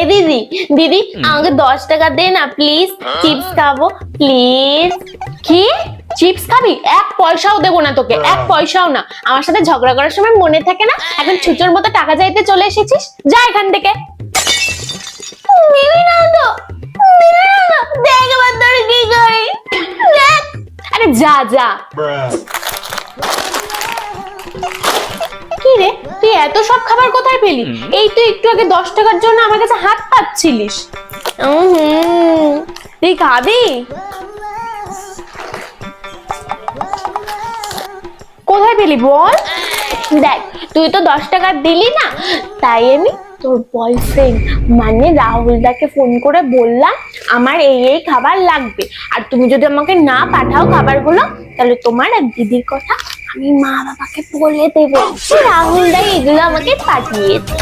এ দিদি দিদি আমাকে দশ টাকা দে না প্লিজ চিপস খাব প্লিজ কি? চিপস খাবি? এক পয়সাও দেবো না তোকে এক পয়সাও না। আমার সাথে ঝগড়া করার সময় মনে থাকে না এখন ছুচোর মতো টাকা চাইতে চলে এসেছিস? যা এখান থেকে। না তো দিবি না তো দেখ এবার তোর কি করি। দেখ। আরে যা যা। রে তুই এত সব খাবার কোথায় পেলি? এই তুই একটু আগে দশ টাকার জন্য আমার কাছে হাত পাচ্ছিলিস তুই খাবি? কোথায় পেলি বল? দেখ তুই তো দশ টাকা দিলি না তাই আমি তোর বয়ফ্রেন্ড মানে রাহুলদাকে ফোন করে বললাম আমার এই এই খাবার লাগবে। আর তুমি যদি আমাকে না পাঠাও খাবারগুলো তাহলে তোমার আর দিদির কথা আমি মা বাবাকে বলে দেবো। রাহুল দা এগুলো আমাকে পাঠিয়েছে